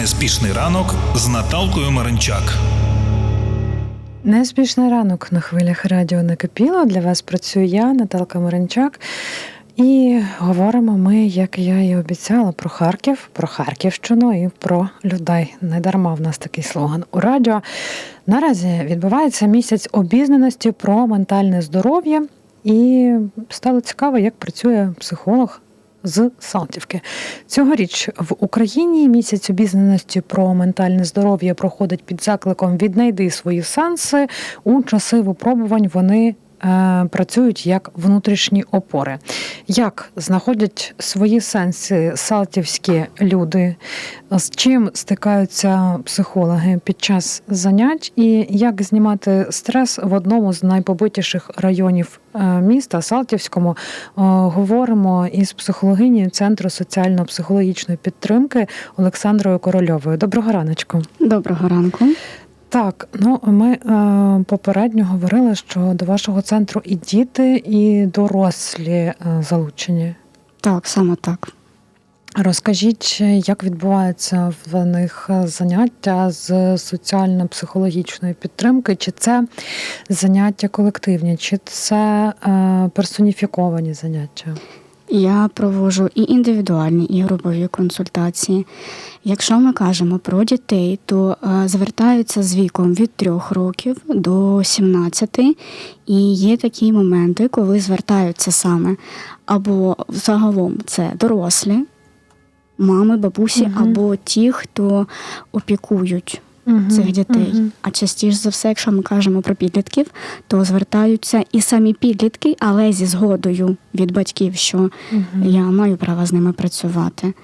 Неспішний ранок з Наталкою Маринчак. Неспішний ранок на хвилях радіо накипіло. Для вас працюю я, Наталка Маринчак. І говоримо ми, як я і обіцяла, про Харків, про Харківщину і про людей. Не дарма в нас такий слоган у радіо. Наразі відбувається місяць обізнаності про ментальне здоров'я, і стало цікаво, як працює психолог з Салтівки. Цьогоріч в Україні місяць обізнаності про ментальне здоров'я проходить під закликом Віднайди свої сенси. У часи випробувань вони працюють як внутрішні опори. Як знаходять свої сенси салтівські люди, з чим стикаються психологи під час занять, і як знімати стрес в одному з найпобитіших районів е, міста Салтівському, е, говоримо із психологинією Центру соціально-психологічної підтримки Олександрою Корольовою. Доброго раночку. Доброго ранку. Так, ну ми е, попередньо говорили, що до вашого центру і діти, і дорослі е, залучені. Так, саме так. Розкажіть, як відбувається в них заняття з соціально-психологічної підтримки? Чи це заняття колективні, чи це е, персоніфіковані заняття? Я проводжу і індивідуальні, і групові консультації. Якщо ми кажемо про дітей, то е, звертаються з віком від 3 років до 17, і є такі моменти, коли звертаються саме або загалом це дорослі, мами, бабусі, Мгм. або ті, хто опікують Мгм, цих дітей. мгм. А частіше за все, якщо ми кажемо про підлітків, то звертаються і самі підлітки, але зі згодою від батьків, що Мгм. я маю право з ними працювати.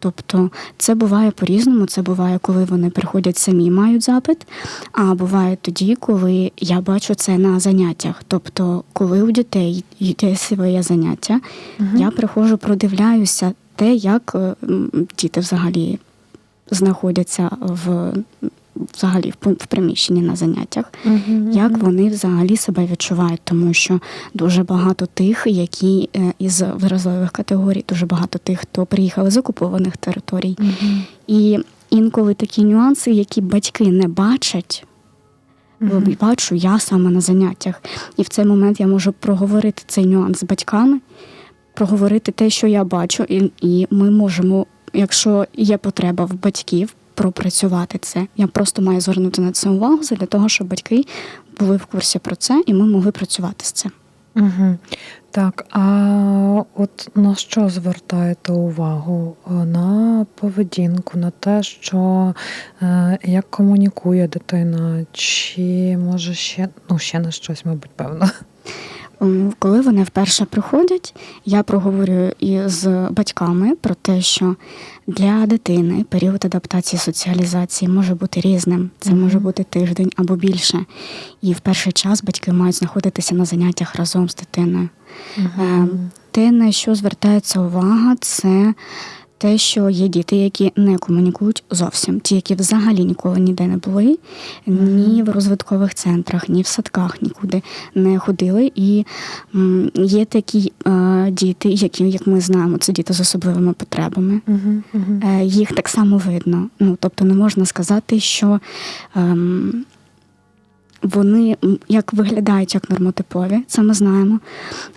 Тобто це буває по-різному. Це буває, коли вони приходять самі, і мають запит, а буває тоді, коли я бачу це на заняттях. Тобто, коли у дітей є своє заняття, Мгм. я приходжу, продивляюся те, як е, діти взагалі знаходяться в взагалі в в приміщенні на заняттях, Мгм, як вони взагалі себе відчувають, тому що дуже багато тих, які е, із вразливих категорій, дуже багато тих, хто приїхали з окупованих територій. Мгм. І інколи такі нюанси, які батьки не бачать, Мгм. бачу я саме на заняттях. І в цей момент я можу проговорити цей нюанс з батьками, проговорити те, що я бачу, і, і ми можемо, якщо є потреба в батьків, пропрацювати це. Я просто маю звернути на це увагу для того, щоб батьки були в курсі про це, і ми могли працювати з цим. Угу. Так, а от на що звертаєте увагу? Е, На поведінку, на те, що е, як комунікує дитина, чи може ще, ну ще на щось, мабуть, певно. Коли вони вперше приходять, я проговорюю із батьками про те, що для дитини період адаптації соціалізації може бути різним. Це може бути тиждень або більше. І в перший час батьки мають знаходитися на заняттях разом з дитиною. Е, Те, на що звертається увага, це те, що є діти, які не комунікують зовсім, ті, які взагалі ніколи ніде не були, ні в розвиткових центрах, ні в садках нікуди не ходили. І є такі е, діти, які, як ми знаємо, це діти з особливими потребами. Угу, угу. Е, Їх так само видно. Ну, тобто не можна сказати, що ем, вони як виглядають як нормотипові, це ми знаємо,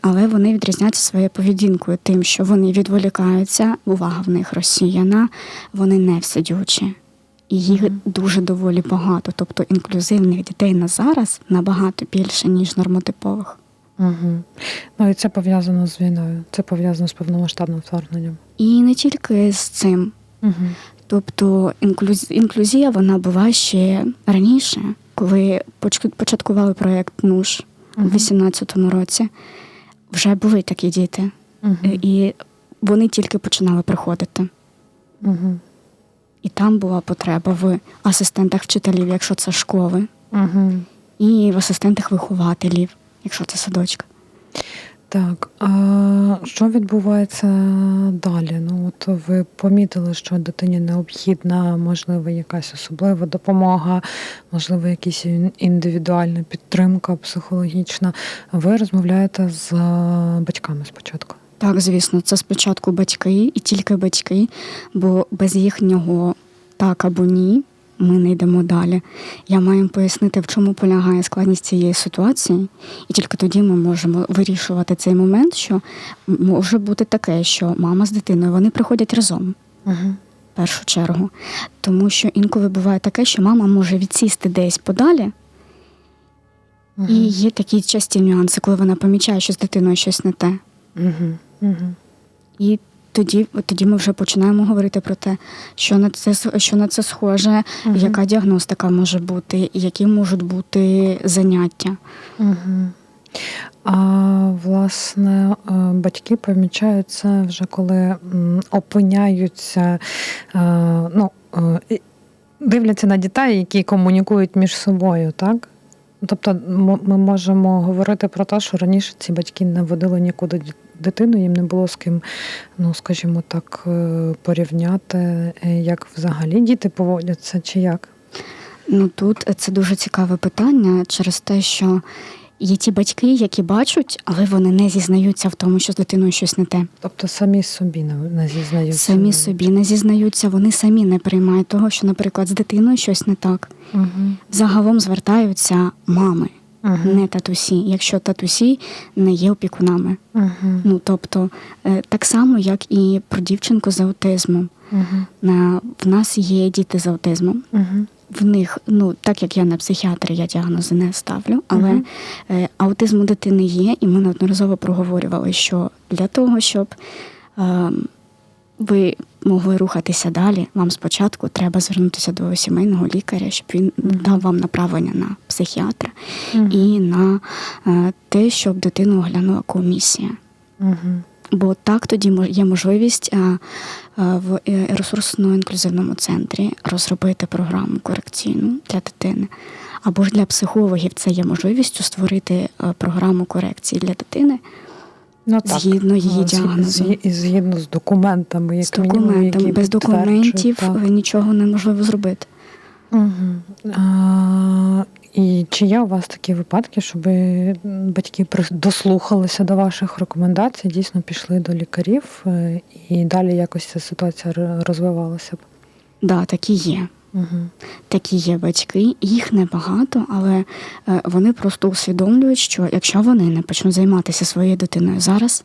але вони відрізняються своєю поведінкою, тим, що вони відволікаються, увага в них розсіяна, вони не всидючі. І їх дуже доволі багато. Тобто інклюзивних дітей на зараз набагато більше, ніж нормотипових. Угу. Ну і це пов'язано з війною, це пов'язано з повномасштабним вторгненням. І не тільки з цим. Угу. Тобто інклюз- інклюзія вона була ще раніше, коли початкували проєкт НУШ у 2018 році. Вже були такі діти. Е, і вони тільки починали приходити. Угу. І там була потреба в асистентах вчителів, якщо це школи, Угу. і в асистентах вихователів, якщо це садочка. Так, а що відбувається далі? Ну, от ви помітили, що дитині необхідна, можливо, якась особлива допомога, можливо, якась індивідуальна підтримка психологічна. Ви розмовляєте з е, батьками спочатку. Так, звісно, це спочатку батьки і тільки батьки, бо без їхнього так або ні, ми не йдемо далі. Я маю пояснити, в чому полягає складність цієї ситуації, і тільки тоді ми можемо вирішувати цей момент, що може бути таке, що мама з дитиною вони приходять разом. Угу. в першу чергу. Тому що інколи буває таке, що мама може відсісти десь подалі, і є такі часті нюанси, коли вона помічає, що з дитиною щось не те. Угу. Угу. І тоді, тоді ми вже починаємо говорити про те, що на це що на це схоже, Мгм. яка діагностика може бути, які можуть бути заняття. Угу. А власне, е, батьки помічають це вже коли опиняються, е, ну, е, дивляться на дітей, які комунікують між собою, так? Тобто ми можемо говорити про те, що раніше ці батьки не водили нікуди дитину, їм не було з ким, ну скажімо так, е, порівняти, е, як взагалі діти поводяться, чи як? Ну тут це дуже цікаве питання через те, що є ті батьки, які бачать, але вони не зізнаються в тому, що з дитиною щось не те. Тобто самі собі не, не зізнаються. Самі собі не зізнаються, вони самі не приймають того, що, наприклад, з дитиною щось не так. Угу. Загалом звертаються мами, Угу. не татусі, якщо татусі не є опікунами. Угу. Ну тобто, е, так само, як і про дівчинку з аутизмом. Угу. На- В нас є діти з аутизмом. Угу. В них, ну так як я не психіатр, я діагнози не ставлю, але Мгм. е, аутизм у дитини є, і ми неодноразово проговорювали, що для того, щоб е, ви могли рухатися далі, вам спочатку треба звернутися до сімейного лікаря, щоб він дав вам направлення на психіатра Мгм. і на е, те, щоб дитину оглянула комісія. Угу. Бо так тоді є можливість е, е, в ресурсно-інклюзивному центрі розробити програму корекційну для дитини. Або ж для психологів це є можливістю створити програму корекції для дитини Ну, Згідно її діагнозу. І згідно з документами, як з мінімум, документами. які Без документів так. е, нічого неможливо зробити. Мгм. А, і чи є у вас такі випадки, щоб батьки дослухалися до ваших рекомендацій, дійсно пішли до лікарів е, і далі якось ця ситуація розвивалася б? Да, такі є. Угу. Такі є батьки, їх небагато, але е, вони просто усвідомлюють, що якщо вони не почнуть займатися своєю дитиною зараз,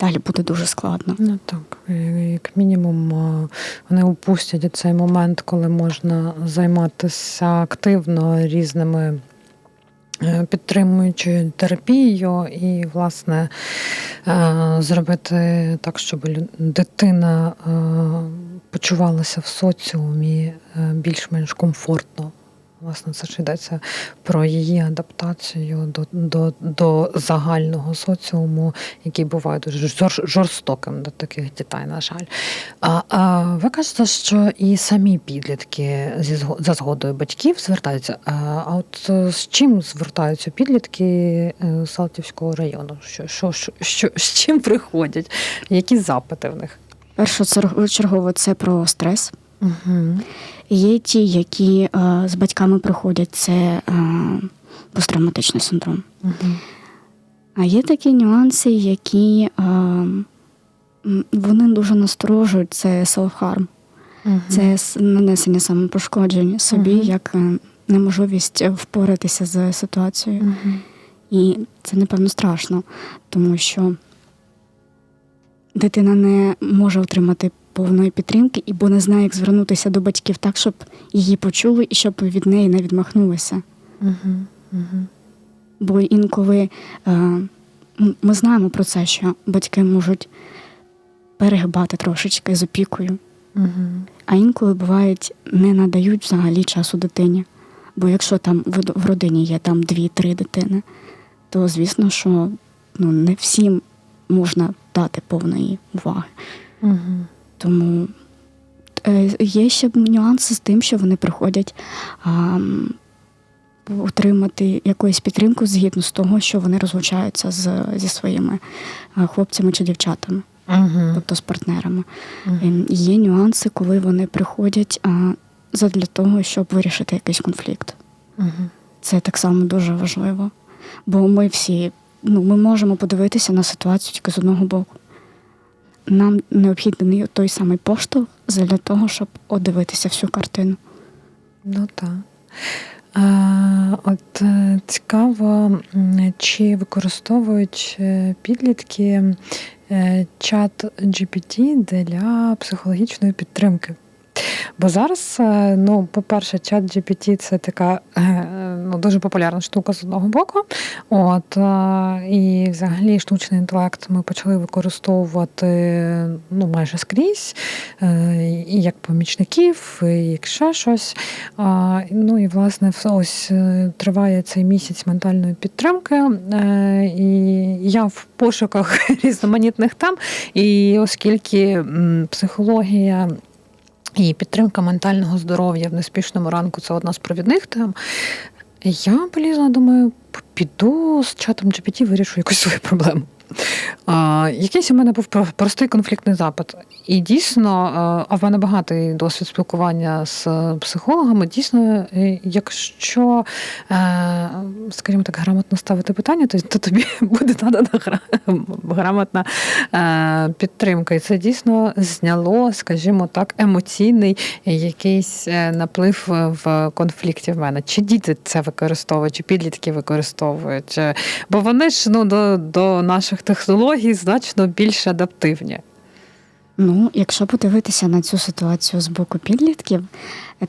далі буде дуже складно. Ну так, як мінімум, е, вони упустять цей момент, коли можна займатися активно різними підтримуючою терапією і, власне, е, зробити так, щоб дитина е, почувалася в соціумі е, більш-менш комфортно. Власне, це ж йдеться про її адаптацію до, до, до загального соціуму, який буває дуже жор- жорстоким до таких дітей, на жаль. А, а ви кажете, що і самі підлітки зі за згодою батьків звертаються. А, а от е, з чим звертаються підлітки е, Салтівського району? Що, що, що, що, з чим приходять? Які запити в них? Першочергово це про стрес. Угу. Є ті, які е, з батьками приходять, це е, посттравматичний синдром. Угу. А є такі нюанси, які е, вони дуже насторожують, це self-harm. Це нанесення самопошкоджень собі, Мгм. як е, неможливість впоратися з ситуацією. Угу. І це, напевно, страшно, тому що дитина не може отримати повної підтримки, і бо не знає, як звернутися до батьків так, щоб її почули і щоб від неї не відмахнулися. Угу. Угу. Бо інколи е, ми знаємо про це, що батьки можуть перегибати трошечки з опікою, Угу. а інколи бувають не надають взагалі часу дитині. Бо якщо там в родині є там дві-три дитини, то звісно, що ну, не всім можна дати повної уваги. Угу. Тому е, є ще нюанси з тим, що вони приходять а, отримати якусь підтримку згідно з того, що вони розлучаються з, зі своїми хлопцями чи дівчатами, Угу. тобто з партнерами. Ем, Є нюанси, коли вони приходять а, задля того, щоб вирішити якийсь конфлікт. Угу. Це так само дуже важливо. Бо ми всі ну, ми можемо подивитися на ситуацію тільки з одного боку. Нам необхідний той самий поштовх для того, щоб одивитися всю картину. Ну так. От е, цікаво, чи використовують е, підлітки е, чат GPT для психологічної підтримки. Бо зараз, е, ну, по-перше, чат GPT це така е, ну, дуже популярна штука з одного боку. От, е, і взагалі штучний інтелект ми почали використовувати ну, майже скрізь, е, і як помічників, і як ще щось. Ну і власне ось е, триває цей місяць ментальної підтримки, е, і я в пошуках різноманітних тем. І оскільки психологія. І підтримка ментального здоров'я в неспішному ранку це одна з провідних тем. Я полізла, думаю, піду з чатом GPT, вирішу якусь свою проблему. А, якийсь у мене був простий конфліктний запит. І дійсно, а в мене багатий досвід спілкування з е, психологами. Дійсно, е, якщо, е, скажімо так, грамотно ставити питання, то, то тобі буде надана грамотна підтримка. І це дійсно зняло, скажімо так, емоційний якийсь наплив в конфлікті в мене. Чи діти це використовують, чи підлітки використовують? Бо вони ж ну, до, до наших технологій значно більш адаптивні. Ну, якщо подивитися на цю ситуацію з боку підлітків,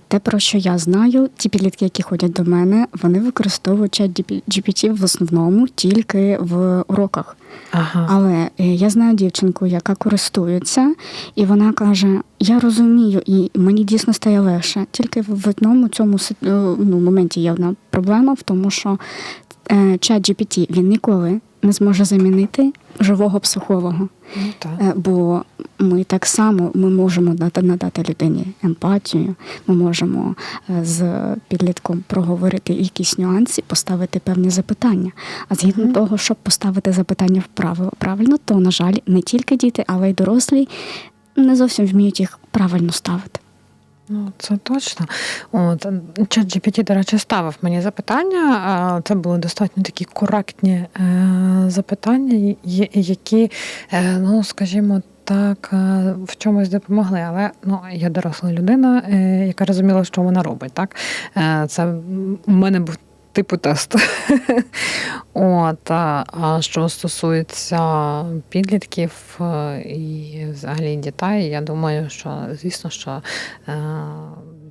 те, про що я знаю, ті підлітки, які ходять до мене, вони використовують чат GPT в основному тільки в уроках. Ага. Але е, я знаю дівчинку, яка користується, і вона каже: Я розумію, і мені дійсно стає легше. Тільки в в одному цьому е, ну, моменті є одна проблема в тому, що е, чат GPT він ніколи не зможе замінити живого психолога. Ну, так. Е, Бо ми так само ми можемо надати, надати людині емпатію, ми можемо е, з підлітком проговорити якісь нюанси, поставити певні запитання. А згідно Мгм. того, щоб поставити запитання вправо правильно, то на жаль, не тільки діти, але й дорослі не зовсім вміють їх правильно ставити. Ну, це точно. От чат GPT, до речі, ставив мені запитання. Це були достатньо такі коректні е, запитання, які, е, ну скажімо. Так, е, в чомусь допомогли, але ну я доросла людина, яка розуміла, що вона робить. Так це в мене був типу тест. От, а що стосується підлітків е, і взагалі дітей, я думаю, що звісно, що е,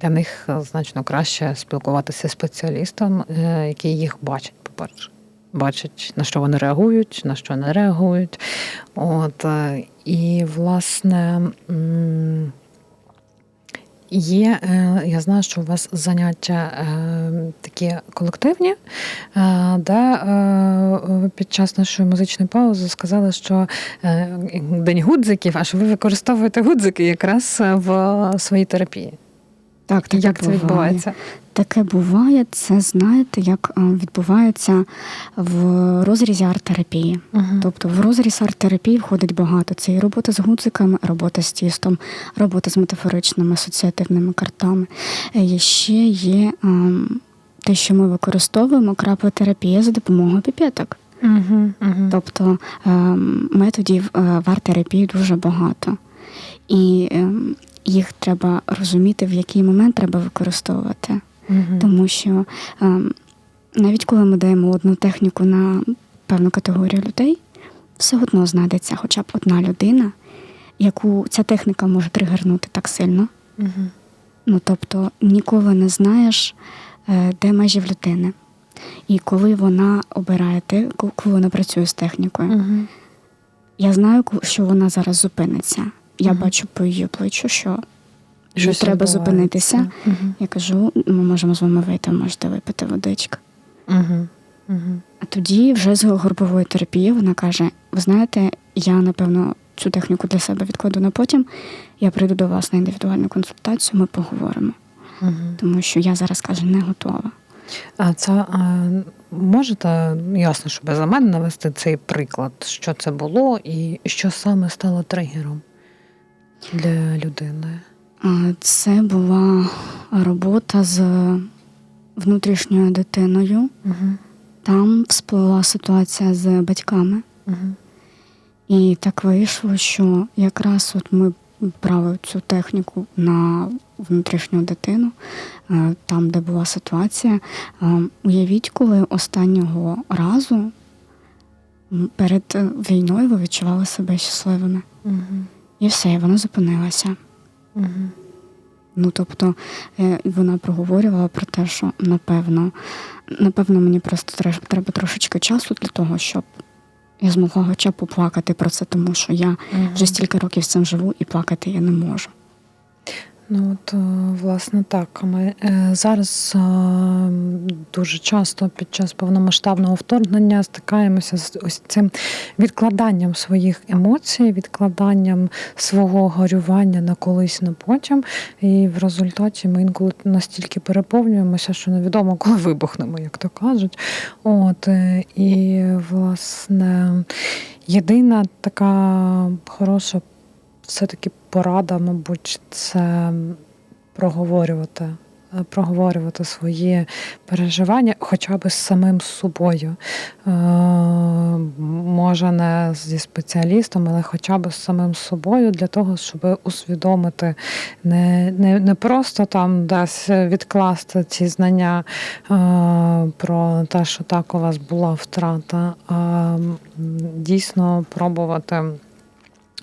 для них значно краще спілкуватися з спеціалістом, е, який їх бачить, по-перше. Бачить, на що вони реагують, на що не реагують. От, і, власне, Є, е, я знаю, що у вас заняття е, такі колективні, де е, під час нашої музичної паузи сказали, що день гудзиків, а що ви використовуєте гудзики якраз в своїй терапії. Так, таке Як це відбувається? Таке буває, це знаєте, як е, відбувається в розрізі арт-терапії. Тобто в розріз арт-терапії входить багато. Це і робота з гудзиками, робота з тістом, робота з метафоричними асоціативними картами. Е, Є Ще є ем, те, що ми використовуємо, краплетерапія за допомогою піпеток. Угу, угу. Тобто ем, методів е, в арт-терапії дуже багато. І ем, їх треба розуміти, в який момент треба використовувати. Тому що ем, навіть коли ми даємо одну техніку на певну категорію людей, все одно знайдеться хоча б одна людина, яку ця техніка може тригернути так сильно. Угу. Ну тобто ніколи не знаєш, е, де межі в людини. І коли вона обирає те, коли вона працює з технікою, Угу. я знаю, що вона зараз зупиниться. Я бачу по її обличчю, що їй треба зупинитися. Я кажу, ми можемо з вами вийти, можете випити. Угу. А тоді вже з горбової терапії вона каже: ви знаєте, я напевно цю техніку для себе відкладу на потім. Я прийду до вас на індивідуальну консультацію, ми поговоримо. Тому що я зараз каже, не готова. А це а, можете ясно, що без мене навести цей приклад, що це було і що саме стало тригером для людини? Це була робота з внутрішньою дитиною. Угу. Там всплила ситуація з батьками. Угу. І так вийшло, що якраз от ми брали цю техніку на внутрішню дитину, е, там, де була ситуація. Е, Уявіть, коли останнього разу перед е, війною ви відчували себе щасливими. Угу. І все, і вона зупинилася. Угу. Ну, тобто е, вона проговорювала про те, що напевно, напевно, мені просто тре- треба трошечки часу для того, щоб я змогла хоча б поплакати про це, тому що я вже стільки років з цим живу і плакати я не можу. Ну от, е, власне, так. Ми е, зараз е, дуже часто під час повномасштабного вторгнення стикаємося з ось цим відкладанням своїх емоцій, відкладанням свого горювання на колись на потім. І в результаті ми інколи настільки переповнюємося, що невідомо, коли вибухнемо, як то кажуть. От і власне єдина така хороша все-таки порада, мабуть, це проговорювати. е, Проговорювати свої переживання хоча б з самим собою. Е, Може, не зі спеціалістом, але хоча б з самим собою для того, щоб усвідомити, не, не, не просто там десь відкласти ці знання е, про те, що так у вас була втрата, а дійсно пробувати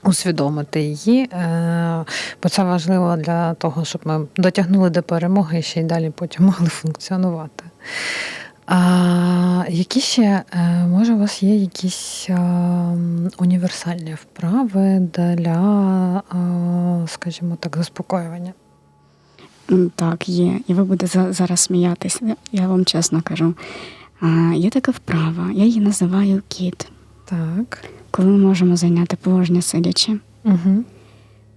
усвідомити її, е, бо це важливо для того, щоб ми дотягнули до перемоги і ще й далі потім могли функціонувати. А які ще, е, може, у вас є якісь е, універсальні вправи для, скажімо так, заспокоювання? Так, є. І ви будете за- зараз сміятися. Я вам чесно кажу. Є така вправа, я її називаю кіт, Так. коли ми можемо зайняти положення сидячи. Угу.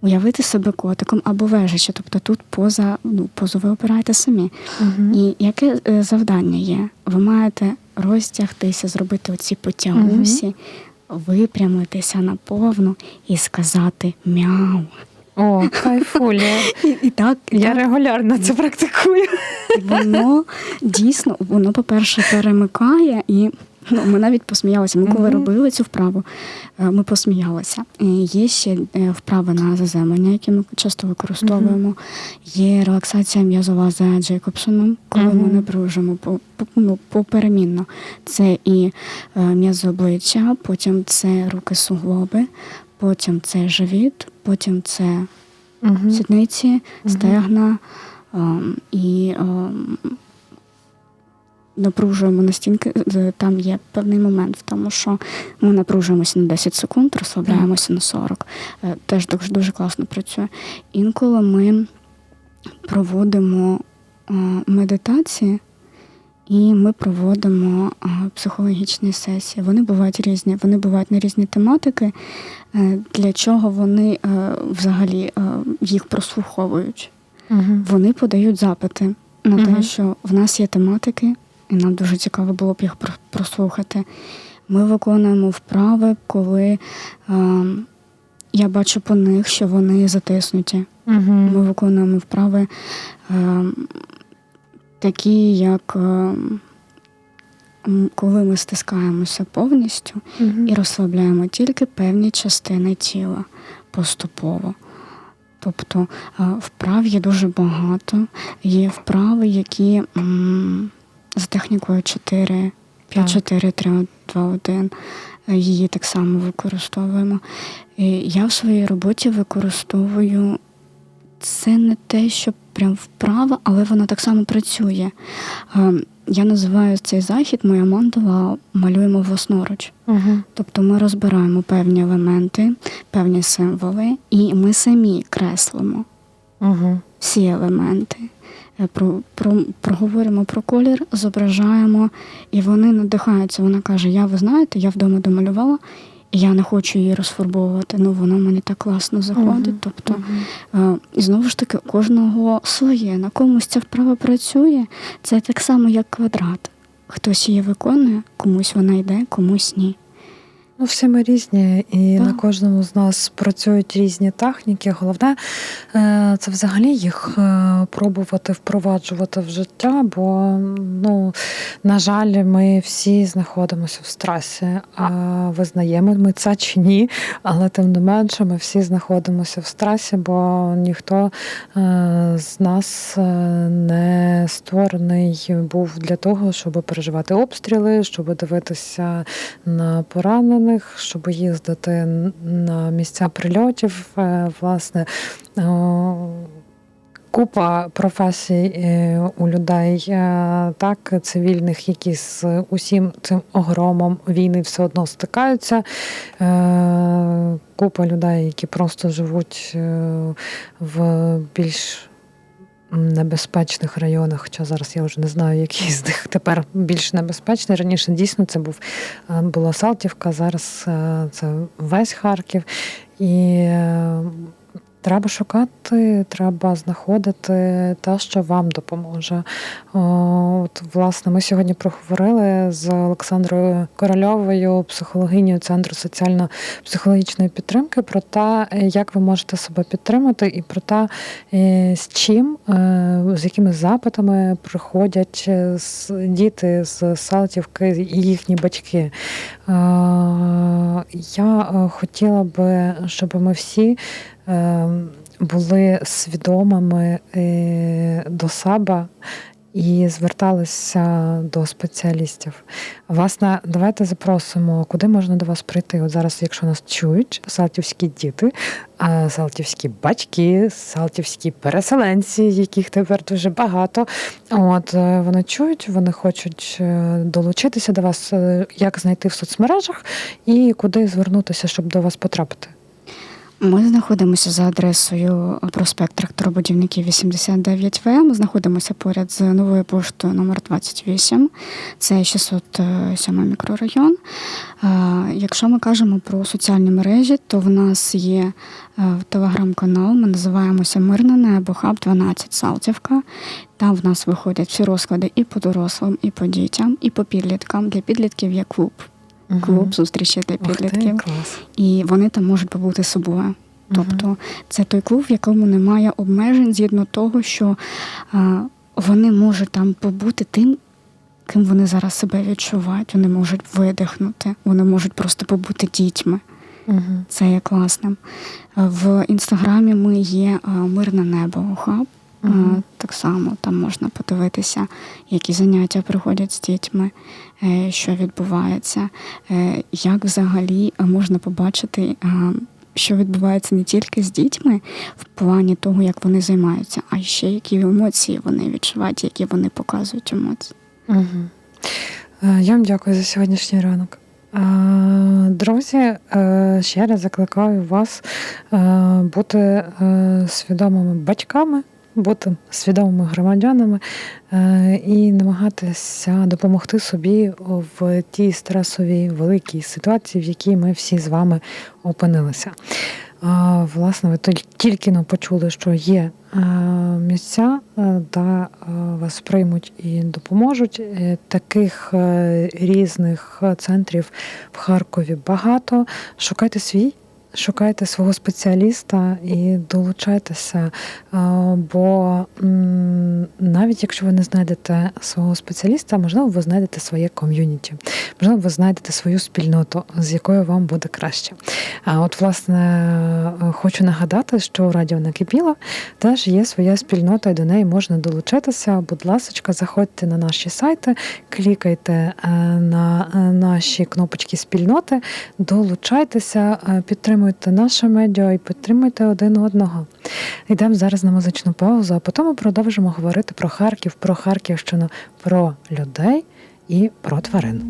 Уявити себе котиком або вежачи, тобто тут поза ну, позу ви обираєте самі. Угу. І яке е, завдання є? Ви маєте розтягтися, зробити оці потягусі, випрямитися наповну і сказати мяу. О, кайфулі. І, і так, Я регулярно це практикую. Воно дійсно, воно, по-перше, перемикає і. Ну, ми навіть посміялися. Ми коли робили цю вправу, е, ми посміялися. Є ще е, вправи на заземлення, які ми часто використовуємо. Є релаксація м'язова за Джейкобсоном, коли ми напружимо ну, поперемінно. Це і е, м'язи обличчя, потім це руки суглоби, потім це живіт, потім це сідниці, стегна ем, і ем, напружуємо настільки, з- там є певний момент в тому, що ми напружуємося на 10 секунд, розслабляємося на 40. Е, Теж дуже, дуже класно працює. Інколи ми проводимо е, медитації. І ми проводимо психологічні сесії. Вони бувають різні. Вони бувають на різні тематики, е, для чого вони е, взагалі е, їх прослуховують. Угу. Вони подають запити на Мгм. те, що в нас є тематики, і нам дуже цікаво було б їх прослухати. Ми виконуємо вправи, коли е, я бачу по них, що вони затиснуті. Ми Угу. виконуємо вправи е, такі, як е, коли ми стискаємося повністю і розслабляємо тільки певні частини тіла поступово. Тобто е, вправ є дуже багато. Є вправи, які м, за технікою 4, 5, 4, 3, 2, 1. е, Її так само використовуємо. І я в своїй роботі використовую це не те, що прям вправа, але вона так само працює. Е, Я називаю цей захід моя мандала малюємо власноруч. Угу. Тобто ми розбираємо певні елементи, певні символи, і ми самі креслимо Угу. всі елементи. Е, Про, про, проговоримо про колір, зображаємо, і вони надихаються. Вона каже: Я, ви знаєте, я вдома домалювала, і я не хочу її розфарбовувати. Ну воно мені так класно заходить. Мгм. Тобто, е, і знову ж таки, кожного своє. На комусь ця вправа працює. Це так само, як квадрат. Хтось її виконує, комусь вона йде, комусь ні. Ну, всі ми різні, і Так. на кожному з нас працюють різні техніки. Головне е, це взагалі їх е, пробувати впроваджувати в життя, бо ну, на жаль, ми всі знаходимося в стресі. А визнаємо ми це чи ні, але тим не менше, ми всі знаходимося в стресі, бо ніхто е, з нас не створений був для того, щоб переживати обстріли, щоб дивитися на поранених, щоб їздити на місця прильотів. Е, Власне, купа професій е, у людей, е, так, цивільних, які з усім цим огромом війни все одно стикаються. Е, Купа людей, які просто живуть е, в більш небезпечних районах, хоча зараз я вже не знаю, який з них тепер більш небезпечний. Раніше дійсно це був е, була Салтівка, зараз е, це весь Харків. І е, треба шукати, треба знаходити те, що вам допоможе. От, власне, ми сьогодні проговорили з Олександрою Корольовою, психологинею Центру соціально-психологічної підтримки, про те, як ви можете себе підтримати, і про те, е, з чим, е, з якими запитами приходять е, діти з Салтівки і їхні батьки. Я хотіла би, щоб ми всі були свідомими е, до себе і зверталися до спеціалістів. Власне, давайте запросимо, куди можна до вас прийти. От зараз, якщо нас чують, салтівські діти, салтівські батьки, салтівські переселенці, яких тепер дуже багато. От е, вони чують, вони хочуть е, долучитися до вас, як знайти в соцмережах і куди звернутися, щоб до вас потрапити. Ми знаходимося за адресою проспект тракторобудівників 89В. Ми знаходимося поряд з новою поштою номер 28. Це 607 мікрорайон. Е, Якщо ми кажемо про соціальні мережі, то в нас є е, телеграм-канал. Ми називаємося Мирне небо Хаб 12 Салтівка. Там в нас виходять всі розклади і по дорослим, і по дітям, і по підліткам. Для підлітків є клуб. Клуб зустрічі для підлітків. І вони там можуть побути собою. Тобто це той клуб, в якому немає обмежень згідно того, що а, вони можуть там побути тим, ким вони зараз себе відчувають. Вони можуть видихнути, вони можуть просто побути дітьми. Це є класним. В інстаграмі ми є а, Мирне небо хаб. Так само там можна подивитися, які заняття проходять з дітьми, е, що відбувається, е, як взагалі можна побачити, що відбувається не тільки з дітьми в плані того, як вони займаються, а ще які емоції вони відчувають, які вони показують емоції. Угу. Я вам дякую за сьогоднішній ранок. Е, Друзі, е, ще раз закликаю вас е, бути е, свідомими батьками, бути свідомими громадянами е, і намагатися допомогти собі в тій стресовій великій ситуації, в якій ми всі з вами опинилися. Власне, ви тільки но почули, що є е, місця, де е, вас приймуть і допоможуть. Таких різних центрів в Харкові багато. Шукайте свій. Шукайте свого спеціаліста і долучайтеся, е, бо навіть якщо ви не знайдете свого спеціаліста, можливо, ви знайдете своє ком'юніті, можливо, ви знайдете свою спільноту, з якою вам буде краще. А от, власне, е, хочу нагадати, що у Радіо Накипіло теж є своя спільнота, і до неї можна долучитися. Будь ласка, заходьте на наші сайти, клікайте е, на наші кнопочки спільноти, долучайтеся, е, підтримуйте наше медіа і підтримуйте один одного. Йдемо зараз на музичну паузу, а потім продовжимо говорити про Харків, про Харківщину, про людей і про тварин.